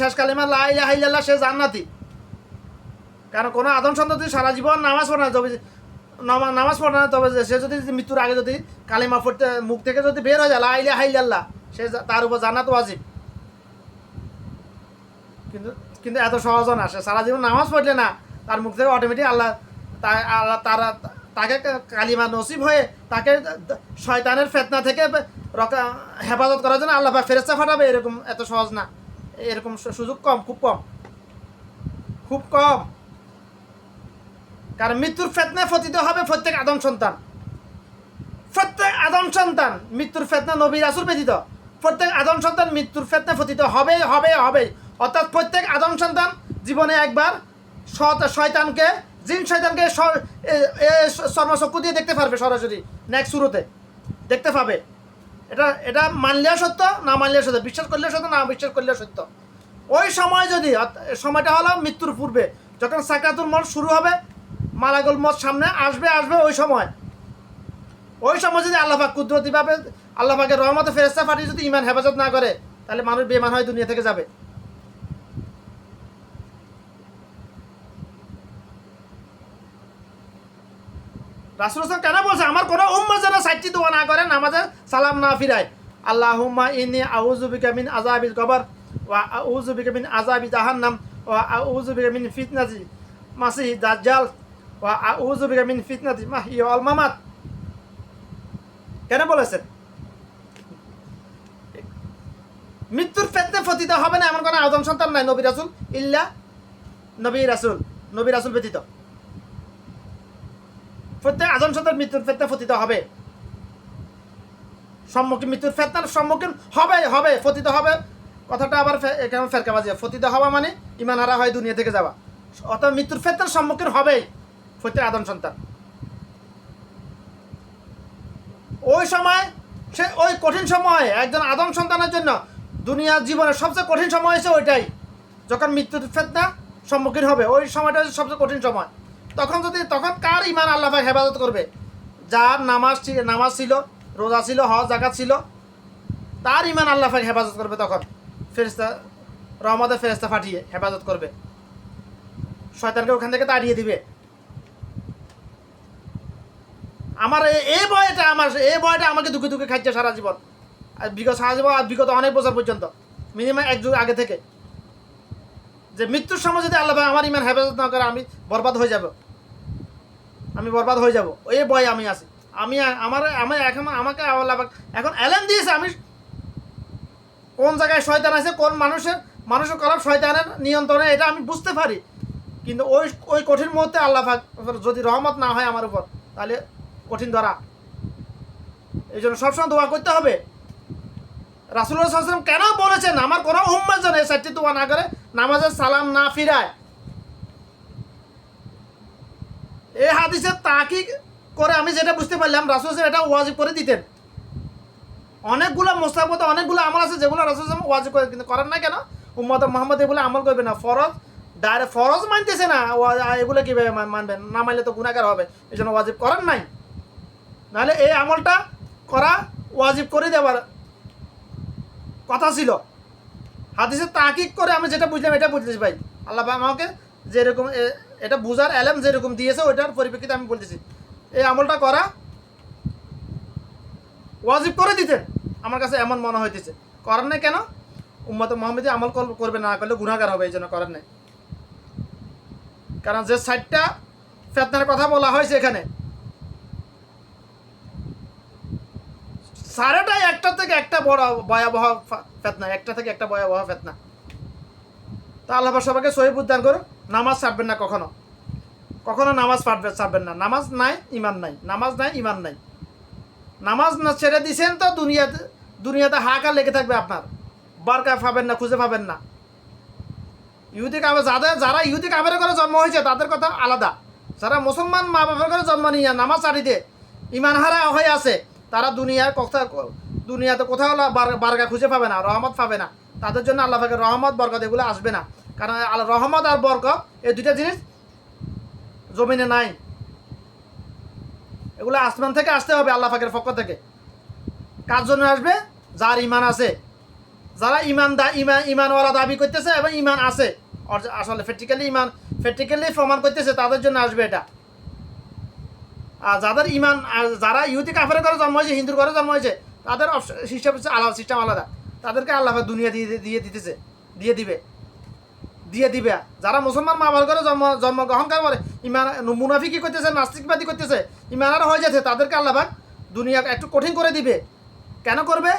শেষ কালিমা লা ইলাহা ইল্লাল্লাহ, সে জান্নাতি। কারণ কোনো আদম সন্ততি সারা জীবন নামাজ পড়ে না, তবে নামাজ পড়ে না, তবে সে যদি মৃত্যুর আগে যদি কালিমা পড়তে মুখ থেকে যদি বের হয়ে যায়, লা ইলাহা ইল্লাল্লাহ, সে তার উপর জান্নাত ওয়াজিব। কিন্তু কিন্তু এত সহজ না, সে সারা জীবন নামাজ পড়লে না, তার মুখ থেকে অটোমেটিক আল্লাহ আল্লাহ তারা তাকে কালিমা নসিব হয়ে তাকে শয়তানের ফেতনা থেকে হেফাজত করার জন্য আল্লাহ ফেরেস্তা ফাটাবে এরকম এত সহজ না। এরকম সুযোগ কম, খুব কম। খুব কম। কারণ মৃত্যুর ফেতনায় ফতিত হবে প্রত্যেক আদম সন্তান। প্রত্যেক আদম সন্তান মৃত্যুর ফেতনা নবী রাসুল ব্যতীত। প্রত্যেক আদম সন্তান মৃত্যুর ফেতনা ফতিত হবে হবে হবে। অর্থাৎ প্রত্যেক আদম সন্তান জীবনে একবার শয়তানকে, জিন শয়তানকে স- এ- এ চর্মচক্ষু দিয়ে দেখতে পারবে সরাসরি নেক্সট শুরুতে। দেখতে পাবে। এটা এটা মানলেও সত্য, না মানলেও সত্য? বিশ্বাস করলে সত্য, না বিশ্বাস করলেও সত্য? ওই সময় যদি সময়টা হলো মৃত্যুর পূর্বে, যখন সাকাতুল মত শুরু হবে, মালাগুল মত সামনে আসবে আসবে ওই সময়। ওই সময় যদি আল্লাহাক কুদরতিভাবে আল্লাহাকে রহমত ফেরেস্তা ফাটিয়ে যদি ইমান হেফাজত না করে, তাহলে মানুষ বেমান হয় দুনিয়া থেকে যাবে। রাসুল হাসান কেন বলছে, আমার কোনো উম্মা যেন সাইটটি দোয়া না করে, নামাজে সালাম না ফিরায়? আল্লাহ ইনি আউজুবিকা মিন আজাবিল কবর ওয়া আউজুবিকা মিন আজাবি জাহান্নাম ওয়া আউজুবিকা মিন ফিতনাতি মাসিহ দাজ্জাল ওয়া আউজুবিকা মিন ফিতনাতি মাহি ওয়াল মামাত। কেন বলেছেন? মৃত্যুর ফেতনে ফতিত হবে না, এমন কোনো আদম সন্তান নাই, নবী রাসুল, ইল্লা নবী রাসুল নবী রাসুল ব্যতীত। প্রত্যেক আদম সন্তান মৃত্যুর ফেতনে ফতিত হবে। সম্মুখীন মৃত্যুর ফেতনার সম্মুখীন হবে হবে ফতিত হবে। কথাটা আবার এখানে ফেরকাবাজি ফতিত হওয়া মানে ইমান হারা হয় দুনিয়া থেকে যাওয়া। অর্থাৎ মৃত্যুর ফেতনার সম্মুখীন হবেই প্রত্যেক আদম সন্তান। ওই সময় সে ওই কঠিন সময় একজন আদম সন্তানের জন্য দুনিয়ার জীবনের সবচেয়ে কঠিন সময় হচ্ছে ওইটাই। যখন মৃত্যুর ফেতনা সম্মুখীন হবে, ওই সময়টা সবচেয়ে কঠিন সময়। তখন যদি, তখন কার ইমান আল্লাহ পাক হেফাজত করবে? যার নামাজ নামাজ ছিল, রোজা ছিল, হজ জাকাত ছিল, তার ইমান আল্লাহ পাক হেফাজত করবে তখন। ফেরিস্তা রহমতের ফেরিস্তা ফাটিয়ে হেফাজত করবে। শয়তানকে ওখান থেকে তাড়িয়ে দিবে। আমার এই বয়টা আমার এই বয়টা আমাকে দুঃখে দুঃখে খাচ্ছে সারা জীবন। আর বিগত সারা জীবন, আর বিগত অনেক বছর পর্যন্ত, মিনিমাম এক যুগ আগে থেকে। যে মৃত্যুর সময় যদি আল্লাহ আমার ইমান হেফাজত না করে, আমি বরবাদ হয়ে যাব। আমি বরবাদ হয়ে যাব। এই বয় আমি আছি। আমি আমার আমি এখন আমাকে আল্লাহ এখন অ্যালার্ম দিয়েছে আমি। কোন জায়গায় শয়তান আছে, কোন মানুষের মানুষের করার শয়তানের নিয়ন্ত্রণে, এটা আমি বুঝতে পারি। কিন্তু ওই ওই কঠিন মুহূর্তে আল্লাহ যদি রহমত না হয় আমার উপর, তাহলে কঠিন ধরা। এই জন্য সবসময় দোয়া করতে হবে। রাসুল্লাহ কেন বলেছেন, আমার কোনো উম্মার যেন এই চারটি দোয়া না করে নামাজের সালাম না ফিরায়? এই হাদিসে তাকি করে আমি যেটা বুঝতে পারলাম, রাসুল এটা ওয়াজিব করে দিতেন। অনেকগুলো মোস্তাবত অনেকগুলো আমল আছে যেগুলো রাসুল ওয়াজিব করে কিন্তু করেন না কেন? উম্মত মোহাম্মদ এগুলো আমল করবে না। ফরজ ডাইরেক্ট ফরজ মানতেছে না। এগুলো কীভাবে মান- মানবেন? না মানলে তো গুণাকার হবে। এই জন্য ওয়াজিব করেন নাই। নাহলে এই আমলটা করা ওয়াজিব করে দেওয়ার কথা ছিল। হাদিসে তাকিক করে আমি যেটা বুঝলাম এটা বুঝতেছি ভাই। আল্লাহ আমাকে যেরকম এটা বুঝার অ্যালাম যেরকম দিয়েছে, ওইটার পরিপ্রেক্ষিতে আমি বলতেছি। এই আমলটা করা ওয়াজিব করে দিতেন আমার কাছে এমন মনে হইতেছে। করার নাই কেন? উম্মত মোহাম্মদী আমল করবে না করলে গুণাগার হবে এই জন্য করার নাই। কারণ যে সাইডটা ফেতনার কথা বলা হয়েছে এখানে, সারাটাই একটা থেকে একটা বড় ভয়াবহ ফেতনা, একটা থেকে একটা ভয়াবহ ফেতনা। তা আল্লাহ সবাইকে সহিব উদ্যান করুন নামাজ ছাড়বেন না কখনো? কখনো নামাজ পাঠবে ছাড়বেন না। নামাজ নাই, ইমান নাই। নামাজ নাই, ইমান নাই। নামাজ না ছেড়ে দিছেন তো দুনিয়াতে দুনিয়াতে হাহাকার লেগে থাকবে আপনার। বারকা পাবেন না, খুঁজে পাবেন না। ইহুদি কাবে যাদের যারা ইহুদি কাবের করে জন্ম হয়েছে, তাদের কথা আলাদা। যারা মুসলমান মা বাবার করে জন্ম নিয়ে নামাজ ছাড়ি দিয়ে ইমান হারা হয়ে আছে, তারা দুনিয়ার কথা দুনিয়াতে কোথাও বারগা খুঁজে পাবে না, রহমত পাবে না। তাদের জন্য আল্লাহ রহমত, বরকত এগুলো আসবে না। কারণ আল্লাহ রহমত আর বরকত, এই দুইটা জিনিস জমিনে নাই। এগুলো আসমান থেকে আসতে হবে আল্লাহ পাকের পক্ষ থেকে। কার জন্য আসবে? যার ইমান আছে। যারা ইমান দা ইমান ইমানওয়ালা দাবি করতেছে এবং ইমান আছে। আসলে প্র্যাকটিক্যালি ইমান প্র্যাকটিক্যালি প্রমাণ করতেছে, তাদের জন্য আসবে এটা। আর যাদের ইমান যারা ইহুদি কাফের ঘরে জন্ম হয়েছে, হিন্দুর ঘরে জন্ম হয়েছে, তাদের সিস্টেম হচ্ছে আলাদা সিস্টেম আলাদা। তাদেরকে আল্লাহ দুনিয়া দিয়ে দিয়ে দিতেছে দিয়ে দিবে। দিয়ে দিবে। যারা মুসলমান মা বাবার ঘরে জন্ম, জন্মগ্রহণ করে ইমান, মুনাফিকি করতেছে, নাস্তিকবাদী করতেছে, ইমানারা হয়ে যাচ্ছে তাদেরকে আল্লাহ পাক দুনিয়া একটু কঠিন করে দিবে। কেন করবে?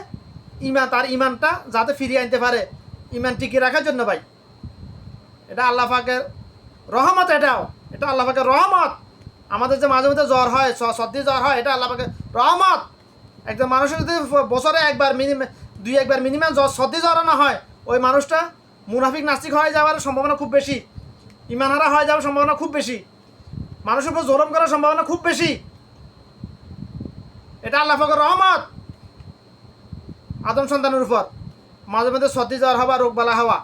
ইমান, তার ইমানটা যাতে ফিরিয়ে আনতে পারে। ইমান টিকিয়ে রাখার জন্য ভাই। এটা আল্লাহ রহমত এটাও। এটা আল্লাহ পাকের রহমত। আমাদের যে মাঝে মধ্যে জ্বর হয় সর্দি জ্বর হয়, এটা আল্লাহ পাকের রহমত। একজন মানুষের যদি বছরে একবার মিনিমাম দুই একবার মিনিমাম জ্বর, সর্দি জ্বর না হয়, ওই মানুষটা মুনাফিক নাস্তিক হয়ে যাওয়ার সম্ভাবনা খুব বেশি। ইমানহারা হয়ে যাওয়ার সম্ভাবনা খুব বেশি। মানুষের উপর জোরম করার সম্ভাবনা খুব বেশি। এটা আল্লাহ পাকের রহমত। আদম সন্তানের উপর। মাঝে মাঝে সর্দি, জ্বর হওয়া, রোগবালা হওয়া।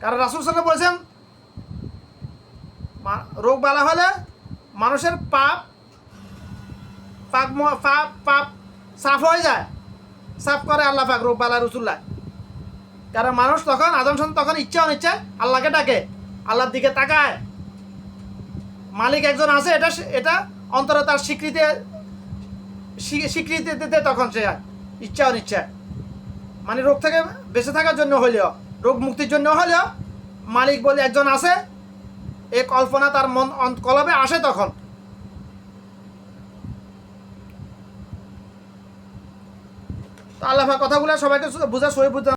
কারণ রাসুল সাল্লাম বলছেন রোগ বালা হলে মানুষের পাপ পাপ পাপ পাপ সাফ হয়ে যায়। সাফ করে আল্লাহ পাক রোগ বালা রসুল্লাহ কারণ মানুষ তখন, আদম সন্তান তখন ইচ্ছা অনিচ্ছা আল্লাহকে ডাকে, আল্লাহর দিকে তাকায়। মালিক একজন আছে, এটা এটা অন্তরে তার স্বীকৃতি স্বীকৃতি দিতে তখন সে ইচ্ছা অনিচ্ছা। মানে রোগ থেকে বেঁচে থাকার জন্য হলেও, রোগ মুক্তির জন্য হলেও, মালিক বলে একজন আছে এই কল্পনা তার মন কলবে আসে তখন। তো আল্লাহ কথাগুলো সবাইকে বুঝা সই বুঝতে